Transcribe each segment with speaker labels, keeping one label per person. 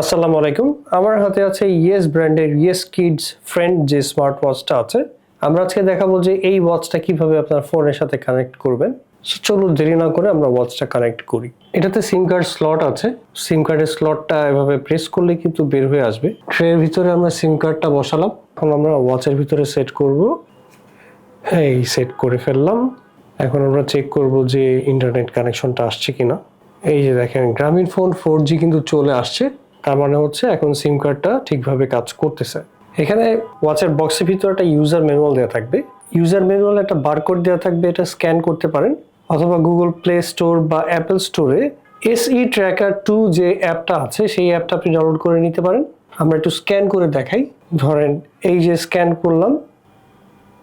Speaker 1: আসসালামু আলাইকুম। আমার হাতে আছে ইয়েস ব্র্যান্ডের ইয়েস কিডস ফ্রেন্ড যে স্মার্ট ওয়াচটা আছে। আমরা আজকে দেখাবো যে এই ওয়াচটা কীভাবে আপনার ফোনের সাথে কানেক্ট করবেন। চলুন দেরি না করে আমরা ওয়াচটা কানেক্ট করি। এটাতে সিম কার্ড স্লট আছে। সিম কার্ডের স্লটটা এভাবে প্রেস করলে কিন্তু বের হয়ে আসবে। ট্রের ভিতরে আমরা সিম কার্ডটা বসালাম। এখন আমরা ওয়াচের ভিতরে সেট করব। এই সেট করে ফেললাম। এখন আমরা চেক করব যে ইন্টারনেট কানেকশনটা আসছে কিনা। এই যে দেখেন, গ্রামীণ ফোন ফোর জি কিন্তু চলে আসছে। তার মানে হচ্ছে এখন সিম কার্ডটা ঠিকভাবে কাজ করতেছে। এখানে ওয়াচের বক্সের ভিতরে একটা ইউজার ম্যানুয়াল দেওয়া থাকবে। ইউজার ম্যানুয়াল একটা বারকোড দেওয়া থাকবে, এটা স্ক্যান করতে পারেন। অথবা গুগল প্লে স্টোর বা অ্যাপেল স্টোরে এসই ট্র্যাকার টু যে অ্যাপটা আছে, সেই অ্যাপটা আপনি ডাউনলোড করে নিতে পারেন। আমরা একটু স্ক্যান করে দেখাই। ধরেন এই যে স্ক্যান করলাম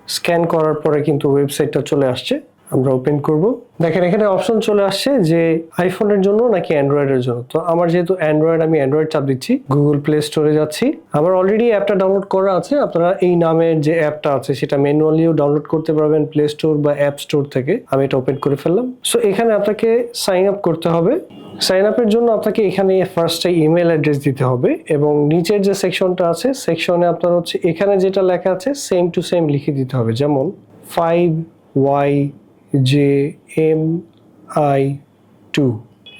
Speaker 1: স্ক্যান করার পরে কিন্তু ওয়েবসাইটটা চলে আসছে। আমরা ওপেন করব। দেখেন, এখানে অপশন চলে আসছে যে আইফোনের জন্য নাকি অ্যান্ড্রয়েডের জন্য। তো আমার যেহেতু অ্যান্ড্রয়েড আমি অ্যান্ড্রয়েড চাপ দিচ্ছি গুগল প্লে স্টোরে যাচ্ছি। আমার অলরেডি অ্যাপটা ডাউনলোড করা আছে। আপনারা এই নামের যে অ্যাপটা আছে, সেটা ম্যানুয়ালিও ডাউনলোড করতে পারবেন প্লে স্টোর বা অ্যাপ স্টোর থেকে। আমি এটা ওপেন করে ফেললাম। সো এখানে আপনাকে সাইন আপ করতে হবে। সাইন আপের জন্য আপনাকে এখানে ফার্স্টে ইমেল অ্যাড্রেস দিতে হবে এবং নিচের যে সেকশনটা আছে সেকশনে আপনার হচ্ছে, এখানে যেটা লেখা আছে সেম টু সেম লিখে দিতে হবে। যেমন five Y J M I two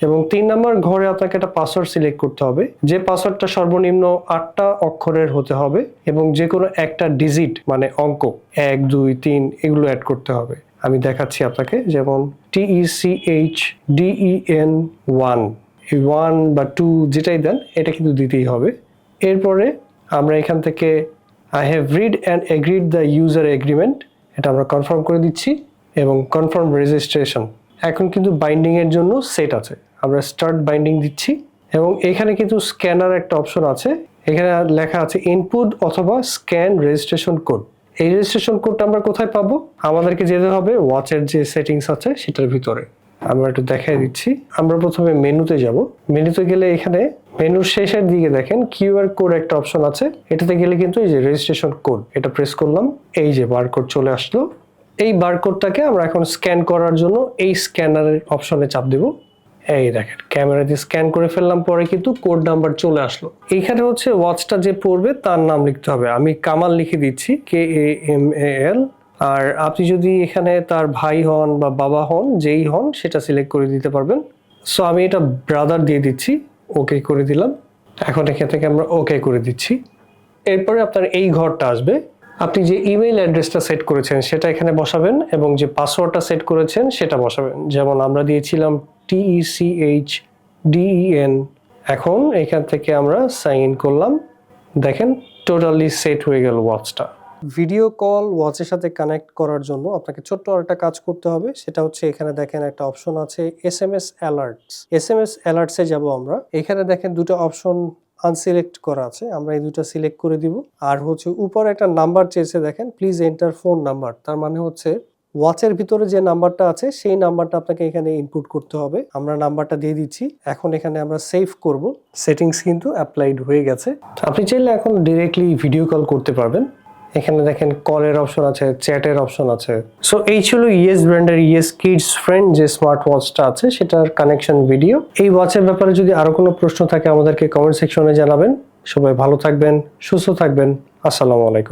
Speaker 1: এবং তিন নম্বর ঘরে আপনাকে একটা পাসওয়ার্ড সিলেক্ট করতে হবে। যে পাসওয়ার্ডটা সর্বনিম্ন আটটা অক্ষরের হতে হবে এবং যে কোনো একটা ডিজিট মানে অঙ্ক, এক, দুই, তিন, এগুলো অ্যাড করতে হবে। আমি দেখাচ্ছি আপনাকে, যেমন T E C H D E N one one বা টু যেটাই দেন, এটা কিন্তু দিতেই হবে। এরপরে আমরা এখান থেকে I have read and agreed the user agreement এটা আমরা কনফার্ম করে দিচ্ছি। এবং কনফার্ম রেজিস্ট্রেশন এখন কিন্তু বাইন্ডিং এর জন্য সেট আছে। আমরা স্টার্ট বাইন্ডিং দিচ্ছি এবং এখানে কিন্তু স্ক্যানার একটা অপশন আছে। এখানে লেখা আছে ইনপুট অথবা স্ক্যান রেজিস্ট্রেশন কোড এই রেজিস্ট্রেশন কোডটা আমরা কোথায় পাবো? আমাদেরকে যেতে হবে ওয়াচের যে সেটিংস আছে সেটার ভিতরে। আমরা একটু দেখাই দিচ্ছি। আমরা প্রথমে মেনুতে যাব। মেনুতে গেলে এখানে মেনুর শেষের দিকে দেখেন কিউআর কোড একটা অপশন আছে। এটাতে গেলে কিন্তু এই যে রেজিস্ট্রেশন কোড এটা প্রেস করলাম। এই যে বারকোড চলে আসলো। এই বারকোডটাকে আমরা এখন স্ক্যান করার জন্য এই স্ক্যানারের অপশনে চাপ দেব। এই দেখেন ক্যামেরা দিয়ে স্ক্যান করে ফেললাম, পরে কিন্তু কোড নাম্বার চলে আসলো। এইখানে হচ্ছে ওয়াচটা যে পড়বে, তার নাম লিখতে হবে। আমি কামাল লিখে দিচ্ছি কে এ এম এ এল আর আপনি যদি এখানে তার ভাই হন বা বাবা হন, যেই হন, সেটা সিলেক্ট করে দিতে পারবেন। সো আমি এটা ব্রাদার দিয়ে দিচ্ছি ওকে করে দিলাম। এখন এখান থেকে আমরা ওকে করে দিচ্ছি। এরপরে আপনার এই ঘরটা আসবে। আপনি যে ইমেল অ্যাড্রেসটা সেট করেছেন, সেটা এখানে বসাবেন এবং যে পাসওয়ার্ডটা সেট করেছেন, সেটা বসাবেন। যেমন আমরা দিয়েছিলাম E টিইসিএইচ ডিইএন E এখন এখান থেকে আমরা সাইন ইন করলাম। দেখেন টোটালি সেট হয়ে গেল ওয়াচটা ভিডিও কল ওয়াচের সাথে কানেক্ট করার জন্য আপনাকে ছোট্ট একটা কাজ করতে হবে। সেটা হচ্ছে এখানে দেখেন একটা অপশন আছে S M S alerts S M S অ্যালার্টসে যাব আমরা। এখানে দেখেন দুটো অপশন আনসিলেক্ট করা আছে, আমরা এই দুটো সিলেক্ট করে দিব। আর হচ্ছে উপরে একটা নাম্বার চেয়েছে দেখেন প্লিজ এন্টার ফোন নাম্বার তার মানে হচ্ছে ওয়াচের ভিতরে যে নাম্বারটা আছে, সেই নাম্বারটা আপনাকে এখানে ইনপুট করতে হবে। আমরা নাম্বারটা দিয়ে দিচ্ছি, এখন এখানে আমরা সেভ করব। সেটিংস কিন্তু অ্যাপ্লাইড হয়ে গেছে। আপনি চাইলে এখন ডিরেক্টলি ভিডিও কল করতে পারবেন। এখানে দেখেন কলের অপশন আছে, চ্যাটের অপশন আছে। সো এই ছিল ইয়েস ব্র্যান্ডের ইয়েস কিডস ফ্রেন্ড যে স্মার্ট ওয়াচটা আছে, সেটার কানেকশন ভিডিও। এই ওয়াচের ব্যাপারে যদি আরও কোনো প্রশ্ন থাকে আমাদেরকে কমেন্ট সেকশনে জানাবেন। সবাই ভালো থাকবেন, সুস্থ থাকবেন। আসসালামু আলাইকুম।